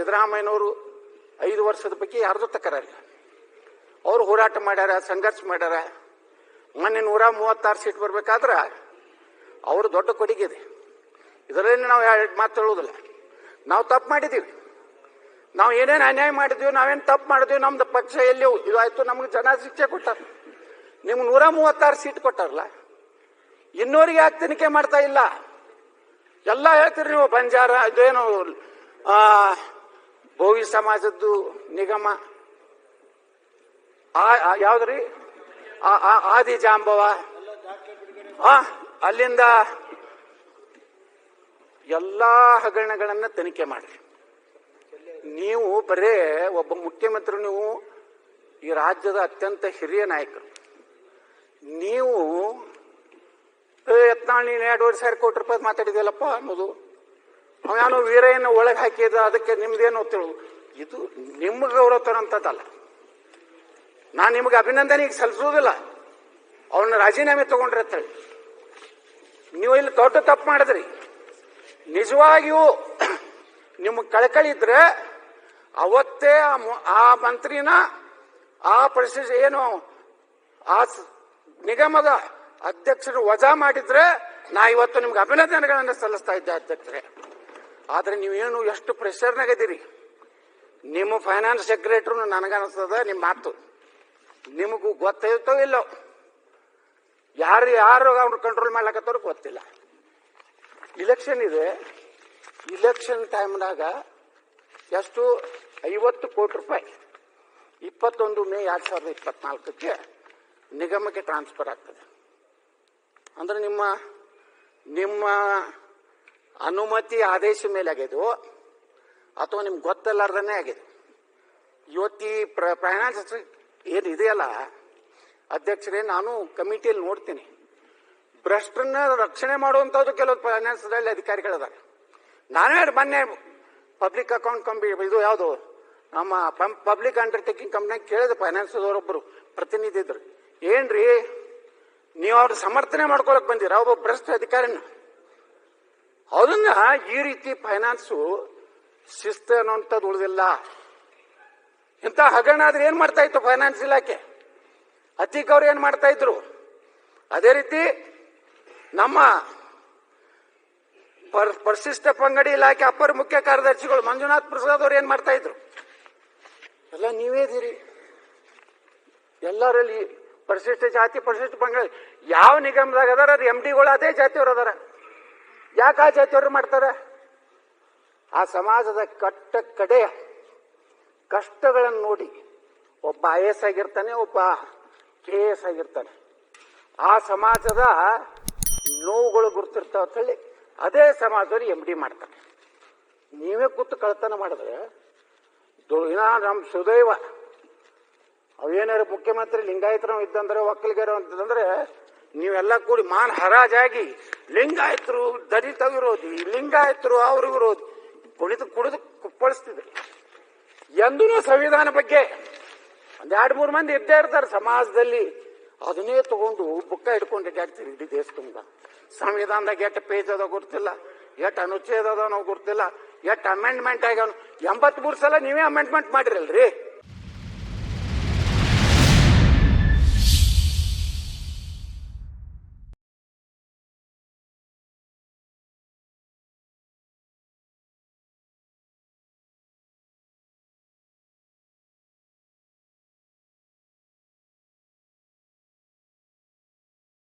ಸಿದ್ದರಾಮಯ್ಯನವರು ಐದು ವರ್ಷದ ಬಗ್ಗೆ ಯಾರ್ದು ತಕರಾರಿಲ್ಲ. ಅವರು ಹೋರಾಟ ಮಾಡ್ಯಾರ, ಸಂಘರ್ಷ ಮಾಡ್ಯಾರ. ಮೊನ್ನೆ ನೂರ ಮೂವತ್ತಾರು ಸೀಟ್ ಬರಬೇಕಾದ್ರೆ ಅವರು ದೊಡ್ಡ ಕೊಡುಗೆ ಇದೆ ಇದರಲ್ಲಿ ನಾವು ಎರಡು ಮಾತು ನಾವು ತಪ್ಪು ಮಾಡಿದ್ದೀವಿ. ನಾವು ಏನೇನು ಅನ್ಯಾಯ ಮಾಡಿದ್ವಿ, ನಾವೇನು ತಪ್ಪು ಮಾಡಿದ್ವಿ, ನಮ್ದು ಪಕ್ಷ ಎಲ್ಲಿ ಇದಾಯ್ತು ನಮ್ಗೆ ಜನ ಶಿಕ್ಷೆ ಕೊಟ್ಟಾರ. ನಿಮ್ಗೆ ನೂರ ಮೂವತ್ತಾರು ಸೀಟ್ ಕೊಟ್ಟಾರಲ್ಲ. ಇನ್ನೋರಿಗೆ ಯಾಕೆ ತನಿಖೆ ಮಾಡ್ತಾ ಇಲ್ಲ? ಎಲ್ಲ ಹೇಳ್ತೀರಿ ನೀವು, ಬಂಜಾರ, ಇದೇನು ಭೋವಿ ಸಮಾಜದ್ದು ನಿಗಮ. ಯಾವ್ದ್ರಿ ಆದಿ ಜಾಂಬವ. ಅಲ್ಲಿಂದ ಎಲ್ಲಾ ಹಗರಣಗಳನ್ನ ತನಿಖೆ ಮಾಡ್ರಿ. ನೀವು ಬರೇ ಒಬ್ಬ ಮುಖ್ಯಮಂತ್ರಿ, ನೀವು ಈ ರಾಜ್ಯದ ಅತ್ಯಂತ ಹಿರಿಯ ನಾಯಕರು. ನೀವು ಯತ್ನಾಳ್, ನೀನು ಸಾವಿರ ಕೋಟಿ ರೂಪಾಯಿ ಮಾತಾಡಿದೆಯಲ್ಲಪ್ಪ ಅನ್ನೋದು. ಅವನು ವೀರಯ್ಯನ ಒಳಗೆ ಹಾಕಿದ, ಅದಕ್ಕೆ ನಿಮ್ದೇನು ತಿಳು. ಇದು ನಿಮ್ಮ ಗೌರವ ತರೋಂಥದ್ದಲ್ಲ ನಾನು ನಿಮಗೆ ಅಭಿನಂದನೆ ಈಗ ಸಲ್ಲಿಸೋದಿಲ್ಲ ಅವನ ರಾಜೀನಾಮೆ ತಗೊಂಡ್ರೆ ನೀವು ಇಲ್ಲಿ ದೊಡ್ಡ ತಪ್ಪು ಮಾಡಿದ್ರಿ. ನಿಜವಾಗಿಯೂ ನಿಮ್ಮ ಕಳಕಳಿ ಇದ್ರೆ ಅವತ್ತೇ ಆ ಮಂತ್ರಿನ, ಆ ಪರಿಸ್ಥಿತಿ ಏನು, ಆ ನಿಗಮದ ಅಧ್ಯಕ್ಷರು ವಜಾ ಮಾಡಿದ್ರೆ ನಾ ಇವತ್ತು ನಿಮ್ಗೆ ಅಭಿನಂದನೆಗಳನ್ನು ಸಲ್ಲಿಸ್ತಾ ಇದ್ದೆ ಅಧ್ಯಕ್ಷರೇ. ಆದ್ರೆ ನೀವೇನು ಎಷ್ಟು ಪ್ರೆಷರ್ನಾಗದಿರಿ ನಿಮ್ಮ ಫೈನಾನ್ಸ್ ಸೆಕ್ರೆಟರಿ ನನಗನ್ನಿಸ್ತದ ನಿಮ್ಮ ಮಾತು. ನಿಮಗೂ ಗೊತ್ತೈತೋ ಇಲ್ಲೋ? ಯಾರು ಯಾರು ಅವ್ರು ಕಂಟ್ರೋಲ್ ಮಾಡ್ಲಕತ್ತಾರೋ ಗೊತ್ತಿಲ್ಲ. ಇಲೆಕ್ಷನ್ ಇದೆ. ಇಲೆಕ್ಷನ್ ಟೈಮ್ನಾಗ ಎಷ್ಟು? ಐವತ್ತು ಕೋಟಿ ರೂಪಾಯಿ. ಇಪ್ಪತ್ತೊಂದು ಮೇ ಎರಡ್ ಸಾವಿರದ ಇಪ್ಪತ್ನಾಲ್ಕಕ್ಕೆ ನಿಗಮಕ್ಕೆ ಟ್ರಾನ್ಸ್ಫರ್ ಆಗ್ತದೆ. ಅಂದ್ರೆ ನಿಮ್ಮ ನಿಮ್ಮ ಅನುಮತಿ ಆದೇಶ ಮೇಲೆ ಆಗ್ಯದು ಅಥವಾ ನಿಮ್ಗೆ ಗೊತ್ತಿಲ್ಲಾರ್ದನೇ ಆಗಿದೆ ಇವತ್ತಿ ಫೈನಾನ್ಸ್ ಏನು ಇದೆಯಲ್ಲ ಅಧ್ಯಕ್ಷರೇ, ನಾನು ಕಮಿಟಿಯಲ್ಲಿ ನೋಡ್ತೀನಿ. ಭ್ರಷ್ಟರನ್ನ ರಕ್ಷಣೆ ಮಾಡುವಂಥದ್ದು ಕೆಲವು ಫೈನಾನ್ಸ್ದಲ್ಲಿ ಅಧಿಕಾರಿಗಳಿದ್ದಾರೆ ನಾನೇ ಮೊನ್ನೆ ಪಬ್ಲಿಕ್ ಅಕೌಂಟ್ ಕಂಪಿ ಇದು ಯಾವುದು? ನಮ್ಮ ಪಬ್ಲಿಕ್ ಅಂಡರ್ಟೇಕಿಂಗ್ ಕಂಪ್ನಿಯಾಗ ಕೇಳಿದೆ ಫೈನಾನ್ಸ್ದವರೊಬ್ಬರು ಪ್ರತಿನಿಧಿ ಇದ್ರು ಏನ್ರಿ? ನೀವು ಅವ್ರ ಸಮರ್ಥನೆ ಮಾಡ್ಕೊಳಕ್ ಬಂದಿರ? ಒಬ್ಬ ಭ್ರಷ್ಟ ಅಧಿಕಾರಿನ? ಅದನ್ನ ಈ ರೀತಿ ಫೈನಾನ್ಸು ಶಿಸ್ತು ಅನ್ನೋಂಥದ್ದು ಉಳಿದಿಲ್ಲ. ಇಂಥ ಹಗರಣ ಆದ್ರೆ ಏನ್ ಮಾಡ್ತಾ ಇತ್ತು ಫೈನಾನ್ಸ್ ಇಲಾಖೆ? ಅತೀಕ್ ಅವ್ರು ಏನ್ ಮಾಡ್ತಾ ಇದ್ರು? ಅದೇ ರೀತಿ ನಮ್ಮ ಪರ್- ಪರಿಶಿಷ್ಟ ಪಂಗಡಿ ಇಲಾಖೆ ಅಪರ ಮುಖ್ಯ ಕಾರ್ಯದರ್ಶಿಗಳು ಮಂಜುನಾಥ್ ಪ್ರಸಾದ್ ಅವ್ರು ಏನ್ ಮಾಡ್ತಾ ಇದ್ರು? ಎಲ್ಲ ನೀವೇ ಇದೀರಿ ಎಲ್ಲರಲ್ಲಿ ಪರಿಶಿಷ್ಟ ಜಾತಿ, ಪರಿಶಿಷ್ಟ ಪಂಗಡಿ, ಯಾವ ನಿಗಮದಾಗ ಅದಾರ ಎಂ ಡಿಗಳು ಅದೇ ಜಾತಿಯವ್ರು ಅದಾರ. ಯಾಕೆ ಆ ಮಾಡ್ತಾರೆ? ಆ ಸಮಾಜದ ಕಟ್ಟ ಕಡೆಯ ಕಷ್ಟಗಳನ್ನು ನೋಡಿ ಒಬ್ಬ ಐ ಎಸ್ ಆಗಿರ್ತಾನೆ, ಒಬ್ಬ ಕೆ ಎಸ್ ಆಗಿರ್ತಾನೆ. ಆ ಸಮಾಜದ ನೋವುಗಳು ಗುರುತಿರ್ತಾವ ಹೇಳಿ ಅದೇ ಸಮಾಜದವ್ರು ಎಂ ಡಿ ಮಾಡ್ತಾರೆ. ನೀವೇ ಕೂತು ಕಳ್ತನ ಮಾಡಿದ್ರೆ ದೊ- ಇನ್ನ ನಮ್ಮ ಸುದೈವ ಅವೇನಾರು ಮುಖ್ಯಮಂತ್ರಿ ಲಿಂಗಾಯತರು ಇದ್ದಂದ್ರೆ ಒಕ್ಕಲಿಗರು ಅಂತಂದ್ರೆ ನೀವೆಲ್ಲ ಕೂಡಿ ಮಾನ್ ಹರಾಜಾಗಿ ಲಿಂಗಾಯತರು ದಲಿತ ವಿರೋಧಿ, ಲಿಂಗಾಯತರು ಅವ್ರ ವಿರೋಧಿ. ಕುಣಿದು ಕುಡಿದು ಕುಪ್ಪಳಿಸ್ತಿದ್ರು. ಎಂದೂ ಸಂವಿಧಾನ ಬಗ್ಗೆ ಒಂದ್ ಎರಡು ಮೂರು ಮಂದಿ ಇದ್ದೇ ಇರ್ತಾರೆ ಸಮಾಜದಲ್ಲಿ. ಅದನ್ನೇ ತಗೊಂಡು ಬುಕ್ಕ ಹಿಡ್ಕೊಂಡು ಅಡ್ಡಾಡ್ತೀರಿ ಇಡೀ ದೇಶ ತುಂಬ ಸಂವಿಧಾನದಾಗ ಎಷ್ಟು ಪೇಜ್ ಅದ ಗೊತ್ತಿಲ್ಲ, ಎಷ್ಟು ಅನುಚ್ಛೇದ ಅದ ನಾವು ಗೊತ್ತಿಲ್ಲ, ಎಷ್ಟು ಅಮೆಂಡ್ಮೆಂಟ್ ಆಗ್ಯಾವ ಎಂಬತ್ಮೂರು ಸಲ ನೀವೇ ಅಮೆಂಡ್ಮೆಂಟ್ ಮಾಡಿರಲ್ರಿ.